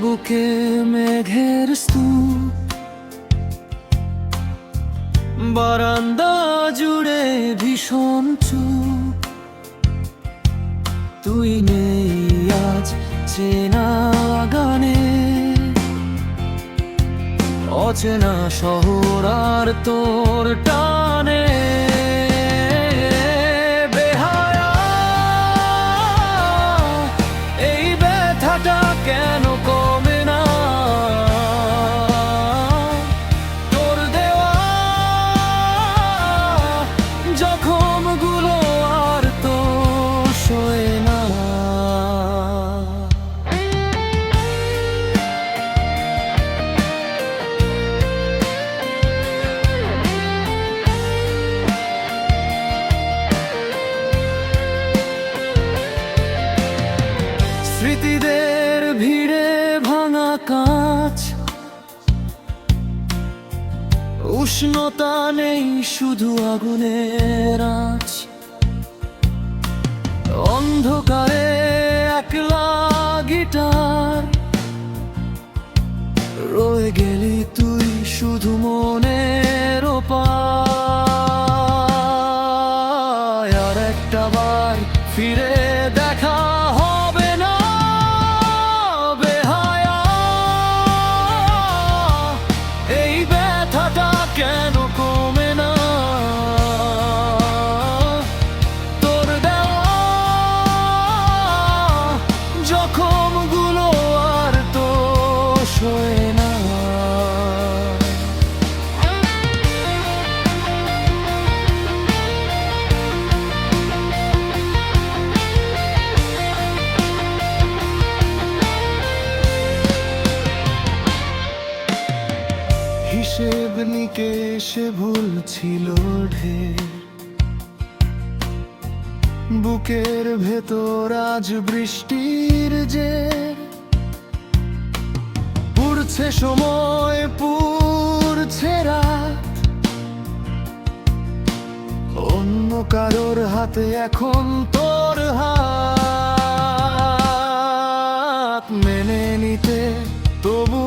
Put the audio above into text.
বুকে মেঘের স্তূপ। বারান্দা জুড়ে ভীষণ চুপ। তুই নেই আজ চেনা গানে। অচেনা শহর আর তোর টানে। স্মৃতিদের ভিড়ে ভাঙা কাঁচ। উষ্ণতা নেই শুধু আগুনের আঁচ। অন্ধকারে একলা গিটার। রয়ে গেলি তুই শুধু মনের আর একটা বার ফিরে দেখা হিসেব নিকেশে ভুল ঢের। বুকের ভেতর আজ বৃষ্টির যে পুড়ছে সময়, পুড়ছে রাত। অন্য কারোর হাতে এখন তোর হাত। মেনে নিতে তবু